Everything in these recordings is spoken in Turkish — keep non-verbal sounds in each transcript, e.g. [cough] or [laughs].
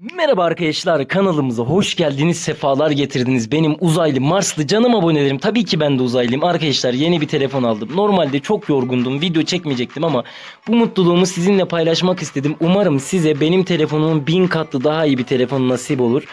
Merhaba arkadaşlar kanalımıza hoş geldiniz sefalar getirdiniz. Benim uzaylı Marslı canım abonelerim tabii ki ben de uzaylıyım. Arkadaşlar yeni bir telefon aldım. Normalde çok yorgundum video çekmeyecektim ama bu mutluluğumu sizinle paylaşmak istedim. Umarım size benim telefonumun bin katlı daha iyi bir telefon nasip olur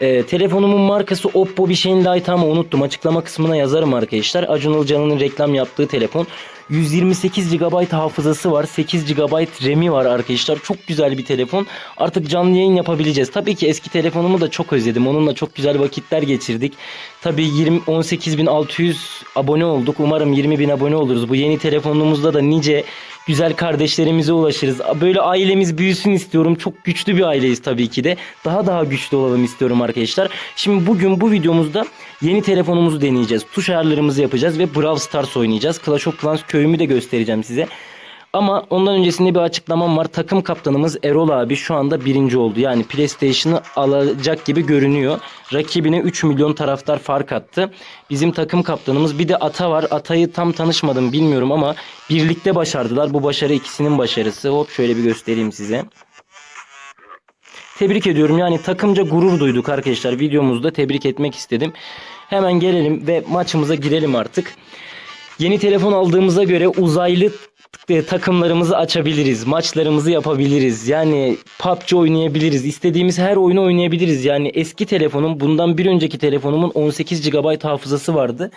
Ee, telefonumun markası Oppo bir şeyin light ama unuttum. Açıklama kısmına yazarım arkadaşlar. Acun Ilıcalı'nın reklam yaptığı telefon. 128 GB hafızası var. 8 GB RAM'i var arkadaşlar. Çok güzel bir telefon. Artık canlı yayın yapabileceğiz. Tabii ki eski telefonumu da çok özledim. Onunla çok güzel vakitler geçirdik. Tabii 20 18600 abone olduk. Umarım 20.000 abone oluruz. Bu yeni telefonumuzda da nice güzel kardeşlerimize ulaşırız. Böyle ailemiz büyüsün istiyorum. Çok güçlü bir aileyiz tabii ki de. Daha daha güçlü olalım istiyorum arkadaşlar. Şimdi bugün bu videomuzda yeni telefonumuzu deneyeceğiz. Tuş ayarlarımızı yapacağız ve Brawl Stars oynayacağız. Clash of Clans köyümü de göstereceğim size ama ondan öncesinde bir açıklamam var. Takım kaptanımız Erol abi şu anda birinci oldu. Yani PlayStation'ı alacak gibi görünüyor. Rakibine 3 milyon taraftar fark attı. Bizim takım kaptanımız bir de Ata var. Ata'yı tam tanışmadım bilmiyorum ama birlikte başardılar. Bu başarı ikisinin başarısı. Hop şöyle bir göstereyim size. Tebrik ediyorum. Yani takımca gurur duyduk arkadaşlar. Videomuzda tebrik etmek istedim. Hemen gelelim ve maçımıza girelim artık. Yeni telefon aldığımıza göre uzaylı takımlarımızı açabiliriz. Maçlarımızı yapabiliriz. Yani PUBG oynayabiliriz. İstediğimiz her oyunu oynayabiliriz. Yani eski telefonum bundan bir önceki telefonumun 18 GB hafızası vardı.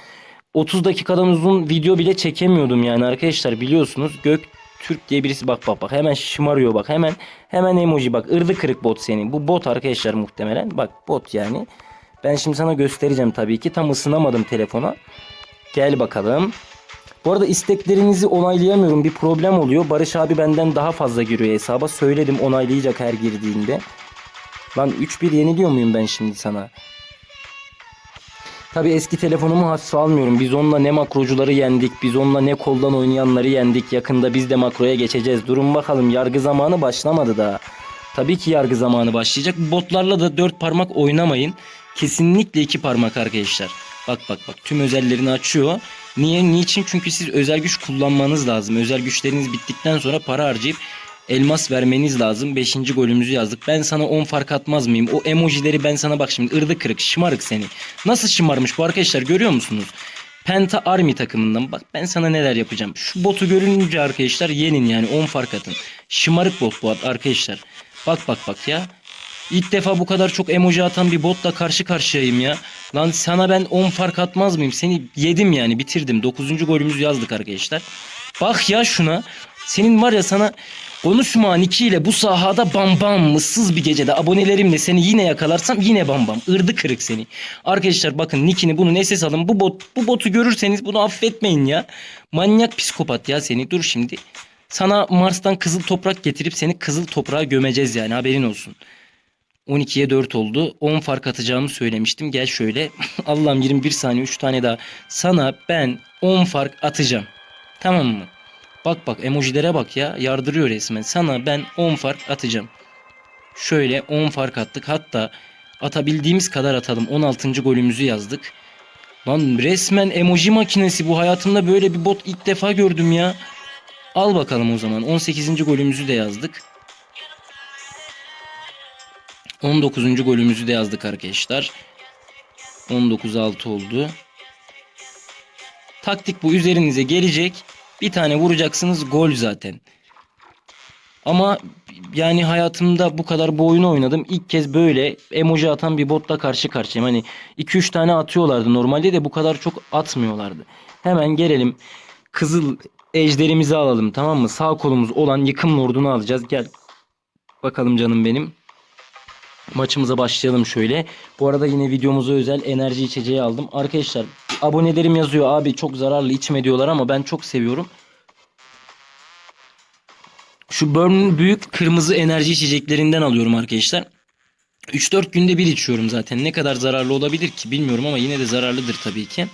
30 dakikadan uzun video bile çekemiyordum yani arkadaşlar biliyorsunuz. Gök Türk diye birisi bak bak bak hemen şımarıyor bak hemen hemen emoji bak ırdı kırık bot senin. Bu bot arkadaşlar muhtemelen. Bak bot yani. Ben şimdi sana göstereceğim tabii ki. Tam ısınamadım telefona. Gel bakalım. Bu arada isteklerinizi onaylayamıyorum. Bir problem oluyor. Barış abi benden daha fazla giriyor hesaba. Söyledim onaylayacak her girdiğinde. Lan 3-1 yeniliyor muyum ben şimdi sana? Tabi eski telefonumu hafife almıyorum. Biz onunla ne makrocuları yendik. Biz onunla ne koldan oynayanları yendik. Yakında biz de makroya geçeceğiz. Durun bakalım yargı zamanı başlamadı daha. Tabii ki yargı zamanı başlayacak. Botlarla da dört parmak oynamayın. Kesinlikle iki parmak arkadaşlar. Bak bak bak tüm özellerini açıyor. Niye? Niçin? Çünkü siz özel güç kullanmanız lazım. Özel güçleriniz bittikten sonra para harcayıp elmas vermeniz lazım. 5. golümüzü yazdık. Ben sana 10 fark atmaz mıyım? O emojileri ben sana bak şimdi ırdı kırık şımarık seni. Nasıl şımarmış bu arkadaşlar görüyor musunuz? Penta Army takımından bak ben sana neler yapacağım. Şu botu görününce arkadaşlar yenin yani 10 fark atın. Şımarık bot bu arkadaşlar. Bak bak bak ya. İlk defa bu kadar çok emoji atan bir botla karşı karşıyayım ya. Lan sana ben 10 fark atmaz mıyım? Seni yedim yani bitirdim. 9. golümüzü yazdık arkadaşlar. Bak ya şuna. Senin var ya sana konuşma Niki ile bu sahada bam bam ıssız bir gecede abonelerimle seni yine yakalarsam yine bam bam. Irdı kırık seni. Arkadaşlar bakın Nick'ini bunu SS alın. Bu bot bu botu görürseniz bunu affetmeyin ya. Manyak psikopat ya seni. Dur şimdi. Sana Mars'tan kızıl toprak getirip seni kızıl toprağa gömeceğiz yani haberin olsun. 12'ye 4 oldu. 10 fark atacağımı söylemiştim. Gel şöyle. [laughs] Allah'ım 21 saniye 3 tane daha. Sana ben 10 fark atacağım. Tamam mı? Bak bak emojilere bak ya. Yardırıyor resmen. Sana ben 10 fark atacağım. Şöyle 10 fark attık. Hatta atabildiğimiz kadar atalım. 16. golümüzü yazdık. Lan resmen emoji makinesi bu. Hayatımda böyle bir bot ilk defa gördüm ya. Al bakalım o zaman. 18. golümüzü de yazdık. 19. golümüzü de yazdık arkadaşlar. 19-6 oldu. Taktik bu üzerinize gelecek. Bir tane vuracaksınız gol zaten. Ama yani hayatımda bu kadar bu oyunu oynadım. İlk kez böyle emoji atan bir botla karşı karşıyayım. Hani 2-3 tane atıyorlardı. Normalde de bu kadar çok atmıyorlardı. Hemen gelelim. Kızıl ejderimizi alalım tamam mı? Sağ kolumuz olan yıkım lordunu alacağız. Gel. Bakalım canım benim. Maçımıza başlayalım şöyle. Bu arada yine videomuza özel enerji içeceği aldım. Arkadaşlar abonelerim yazıyor abi çok zararlı içme diyorlar ama ben çok seviyorum. Şu Burn'un büyük kırmızı enerji içeceklerinden alıyorum arkadaşlar. 3-4 günde bir içiyorum zaten. Ne kadar zararlı olabilir ki bilmiyorum ama yine de zararlıdır tabii ki.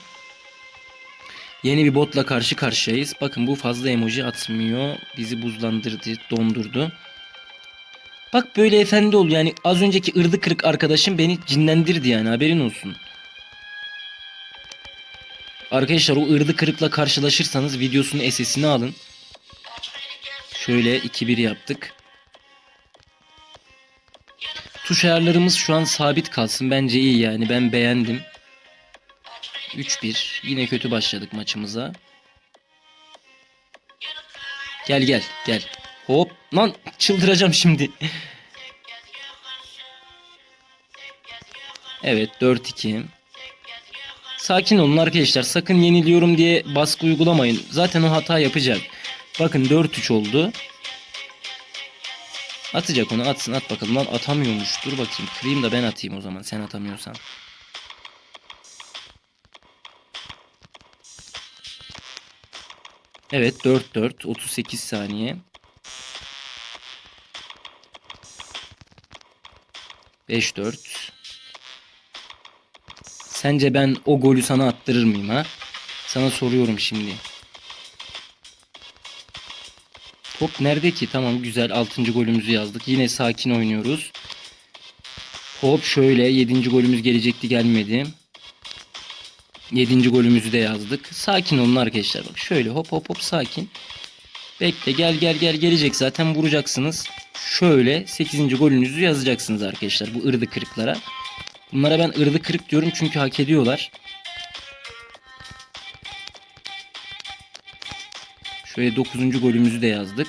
Yeni bir botla karşı karşıyayız. Bakın bu fazla emoji atmıyor. Bizi buzlandırdı, dondurdu. Bak böyle efendi ol yani az önceki ırdı kırık arkadaşım beni cinlendirdi yani haberin olsun. Arkadaşlar o ırdı kırıkla karşılaşırsanız videosunun SS'ini alın. Şöyle 2-1 yaptık. Tuş ayarlarımız şu an sabit kalsın. Bence iyi yani. Ben beğendim. 3-1. Yine kötü başladık maçımıza. Gel gel gel. Hop. Lan çıldıracağım şimdi. evet 4-2. Sakin olun arkadaşlar. Sakın yeniliyorum diye baskı uygulamayın. Zaten o hata yapacak. Bakın 4-3 oldu. Atacak onu atsın at bakalım. Lan atamıyormuş. Dur bakayım. Kırayım da ben atayım o zaman. Sen atamıyorsan. Evet 4-4. 38 saniye. 5-4. Sence ben o golü sana attırır mıyım ha? Sana soruyorum şimdi. Top nerede ki? Tamam güzel 6. golümüzü yazdık. Yine sakin oynuyoruz. Hop şöyle 7. golümüz gelecekti gelmedi. 7. golümüzü de yazdık. Sakin olun arkadaşlar. Bak şöyle hop hop hop sakin. Bekle gel gel gel gelecek zaten vuracaksınız. Şöyle 8. golünüzü yazacaksınız arkadaşlar bu ırdı kırıklara. Bunlara ben ırdı kırık diyorum çünkü hak ediyorlar. Şöyle 9. golümüzü de yazdık.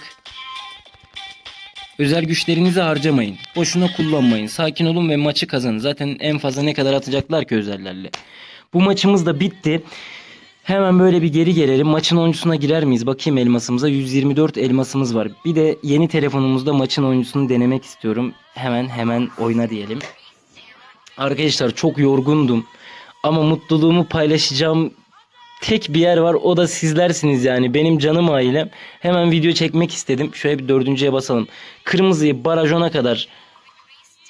Özel güçlerinizi harcamayın. Boşuna kullanmayın. Sakin olun ve maçı kazanın. Zaten en fazla ne kadar atacaklar ki özellerle. Bu maçımız da bitti. Hemen böyle bir geri gelelim. Maçın oyuncusuna girer miyiz? Bakayım elmasımıza. 124 elmasımız var. Bir de yeni telefonumuzda maçın oyuncusunu denemek istiyorum. Hemen hemen oyna diyelim. Arkadaşlar çok yorgundum. Ama mutluluğumu paylaşacağım tek bir yer var. O da sizlersiniz yani. Benim canım ailem. Hemen video çekmek istedim. Şöyle bir dördüncüye basalım. Kırmızıyı barajona kadar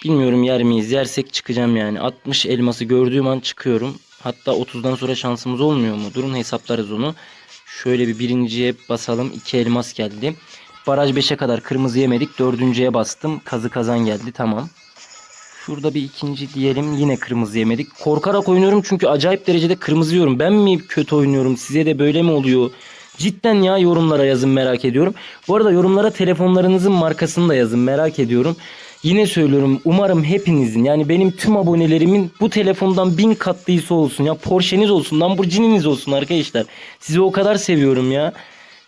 bilmiyorum yer miyiz? Yersek çıkacağım yani. 60 elması gördüğüm an çıkıyorum. Hatta 30'dan sonra şansımız olmuyor mu? Durun hesaplarız onu. Şöyle bir birinciye basalım. 2 elmas geldi. Baraj 5'e kadar kırmızı yemedik. Dördüncüye bastım. Kazı kazan geldi. Tamam. Şurada bir ikinci diyelim. Yine kırmızı yemedik. Korkarak oynuyorum çünkü acayip derecede kırmızı yiyorum. Ben mi kötü oynuyorum? Size de böyle mi oluyor? Cidden ya yorumlara yazın merak ediyorum. Bu arada yorumlara telefonlarınızın markasını da yazın merak ediyorum. Yine söylüyorum umarım hepinizin yani benim tüm abonelerimin bu telefondan bin kat iyisi olsun ya. Porsche'niz olsun Lamborghini'niz olsun arkadaşlar. Sizi o kadar seviyorum ya.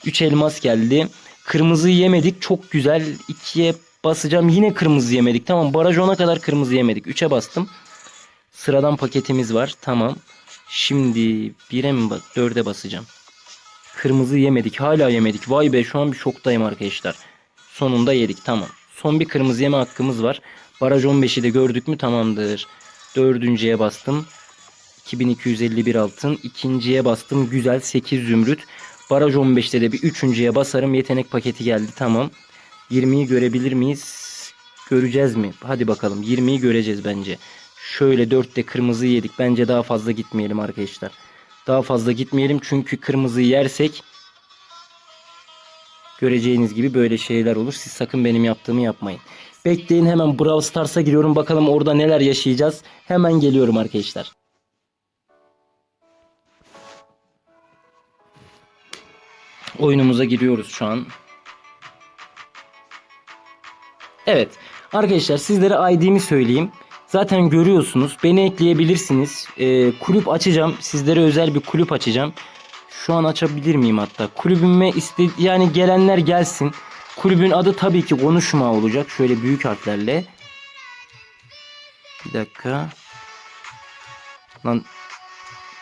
3 elmas geldi. Kırmızı yemedik çok güzel. 2'ye basacağım yine kırmızı yemedik. Tamam baraj 10'a kadar kırmızı yemedik. 3'e bastım. Sıradan paketimiz var. Tamam. Şimdi 1'e mi bas 4'e basacağım. Kırmızı yemedik. Hala yemedik. Vay be şu an bir şoktayım arkadaşlar. Sonunda yedik. Tamam. Son bir kırmızı yeme hakkımız var. Baraj 15'i de gördük mü tamamdır. Dördüncüye bastım. 2251 altın. İkinciye bastım. Güzel 8 zümrüt. Baraj 15'te de bir üçüncüye basarım. Yetenek paketi geldi. Tamam. 20'yi görebilir miyiz? Göreceğiz mi? Hadi bakalım. 20'yi göreceğiz bence. Şöyle 4'te kırmızı yedik. Bence daha fazla gitmeyelim arkadaşlar. Daha fazla gitmeyelim çünkü kırmızıyı yersek göreceğiniz gibi böyle şeyler olur. Siz sakın benim yaptığımı yapmayın. Bekleyin hemen Brawl Stars'a giriyorum. Bakalım orada neler yaşayacağız. Hemen geliyorum arkadaşlar. Oyunumuza giriyoruz şu an. Evet. Arkadaşlar sizlere ID'mi söyleyeyim. Zaten görüyorsunuz. Beni ekleyebilirsiniz. Ee, kulüp açacağım. Sizlere özel bir kulüp açacağım. Şu an açabilir miyim hatta? Kulübüme iste yani gelenler gelsin. Kulübün adı tabii ki konuşma olacak. Şöyle büyük harflerle. Bir dakika. Lan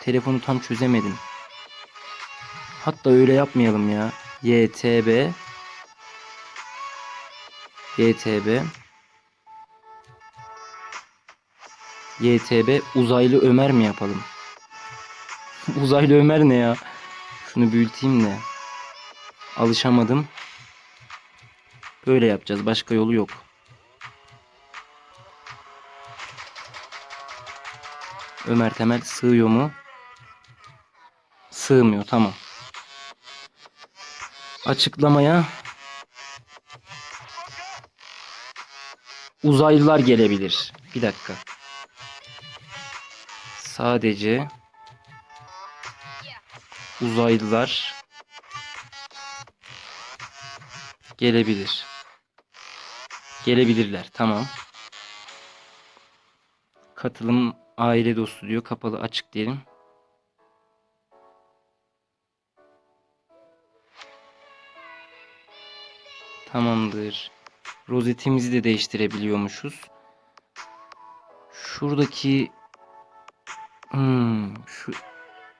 telefonu tam çözemedim. Hatta öyle yapmayalım ya. YTB YTB YTB uzaylı Ömer mi yapalım? [laughs] uzaylı Ömer ne ya? Şunu büyüteyim de. Alışamadım. Böyle yapacağız. Başka yolu yok. Ömer Temel sığıyor mu? Sığmıyor. Tamam. Açıklamaya uzaylılar gelebilir. Bir dakika. Sadece uzaylılar gelebilir. Gelebilirler. Tamam. Katılım aile dostu diyor. Kapalı açık diyelim. Tamamdır. Rozetimizi de değiştirebiliyormuşuz. Şuradaki hmm, şu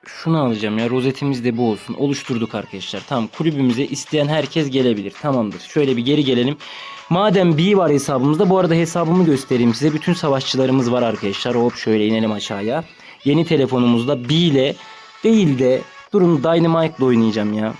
şunu alacağım ya. Rozetimiz de bu olsun. Oluşturduk arkadaşlar. Tamam kulübümüze isteyen herkes gelebilir. Tamamdır. Şöyle bir geri gelelim. Madem B var hesabımızda bu arada hesabımı göstereyim size. Bütün savaşçılarımız var arkadaşlar. Hop şöyle inelim aşağıya. Yeni telefonumuzda B ile değil de durun Dynamite ile oynayacağım ya.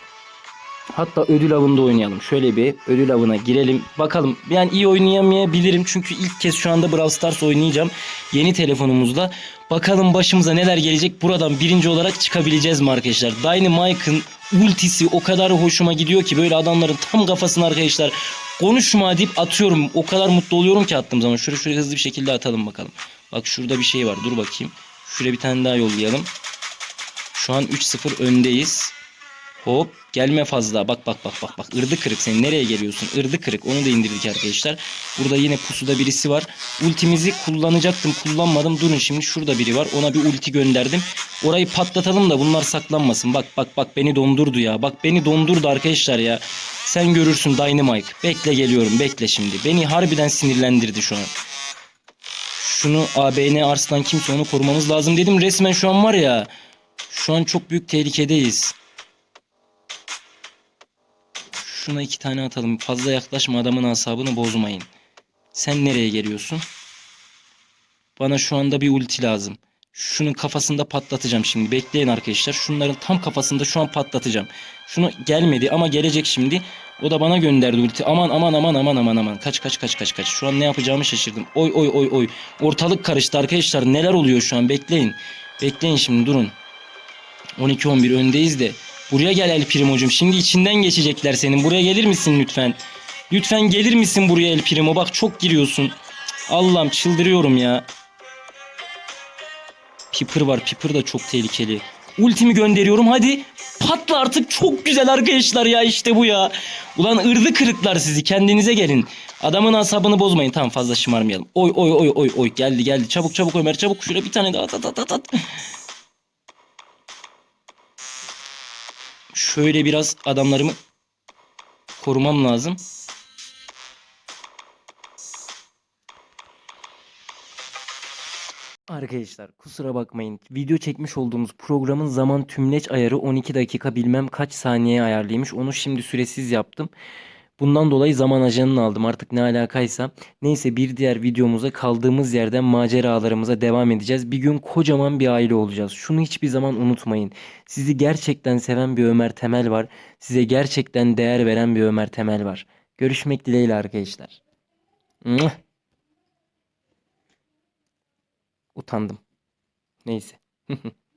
Hatta ödül avında oynayalım. Şöyle bir ödül avına girelim. Bakalım. Yani iyi oynayamayabilirim. Çünkü ilk kez şu anda Brawl Stars oynayacağım. Yeni telefonumuzda. Bakalım başımıza neler gelecek. Buradan birinci olarak çıkabileceğiz mi arkadaşlar? Dynamite'ın ultisi o kadar hoşuma gidiyor ki böyle adamların tam kafasına arkadaşlar konuşma deyip atıyorum. O kadar mutlu oluyorum ki attığım zaman. Şöyle şöyle hızlı bir şekilde atalım bakalım. Bak şurada bir şey var. Dur bakayım. Şuraya bir tane daha yollayalım. Şu an 3-0 öndeyiz. Hop gelme fazla. Bak bak bak bak bak. Irdı kırık sen nereye geliyorsun? Irdı kırık. Onu da indirdik arkadaşlar. Burada yine pusuda birisi var. Ultimizi kullanacaktım. Kullanmadım. Durun şimdi şurada biri var. Ona bir ulti gönderdim. Orayı patlatalım da bunlar saklanmasın. Bak bak bak beni dondurdu ya. Bak beni dondurdu arkadaşlar ya. Sen görürsün Dynamite. Bekle geliyorum. Bekle şimdi. Beni harbiden sinirlendirdi şu an. Şunu ABN Arslan kimse onu korumamız lazım dedim. Resmen şu an var ya. Şu an çok büyük tehlikedeyiz. Şuna iki tane atalım. Fazla yaklaşma adamın asabını bozmayın. Sen nereye geliyorsun? Bana şu anda bir ulti lazım. Şunun kafasında patlatacağım şimdi. Bekleyin arkadaşlar. Şunların tam kafasında şu an patlatacağım. Şunu gelmedi ama gelecek şimdi. O da bana gönderdi ulti. Aman aman aman aman aman aman. Kaç kaç kaç kaç kaç. Şu an ne yapacağımı şaşırdım. Oy oy oy oy. Ortalık karıştı arkadaşlar. Neler oluyor şu an? Bekleyin. Bekleyin şimdi durun. 12-11 öndeyiz de. Buraya gel El Primo'cum. Şimdi içinden geçecekler senin. Buraya gelir misin lütfen? Lütfen gelir misin buraya El Primo? Bak çok giriyorsun. Allah'ım çıldırıyorum ya. Piper var. Piper da çok tehlikeli. Ultimi gönderiyorum. Hadi patla artık. Çok güzel arkadaşlar ya işte bu ya. Ulan ırdı kırıklar sizi. Kendinize gelin. Adamın asabını bozmayın. Tamam fazla şımarmayalım. Oy oy oy oy oy. Geldi geldi. Çabuk çabuk Ömer çabuk. Şuraya bir tane daha at at at at, at. Şöyle biraz adamlarımı korumam lazım. Arkadaşlar kusura bakmayın. Video çekmiş olduğumuz programın zaman tümleç ayarı 12 dakika bilmem kaç saniyeye ayarlıymış. Onu şimdi süresiz yaptım. Bundan dolayı zaman ajanını aldım artık ne alakaysa. Neyse bir diğer videomuza kaldığımız yerden maceralarımıza devam edeceğiz. Bir gün kocaman bir aile olacağız. Şunu hiçbir zaman unutmayın. Sizi gerçekten seven bir Ömer Temel var. Size gerçekten değer veren bir Ömer Temel var. Görüşmek dileğiyle arkadaşlar. Utandım. Neyse. [laughs]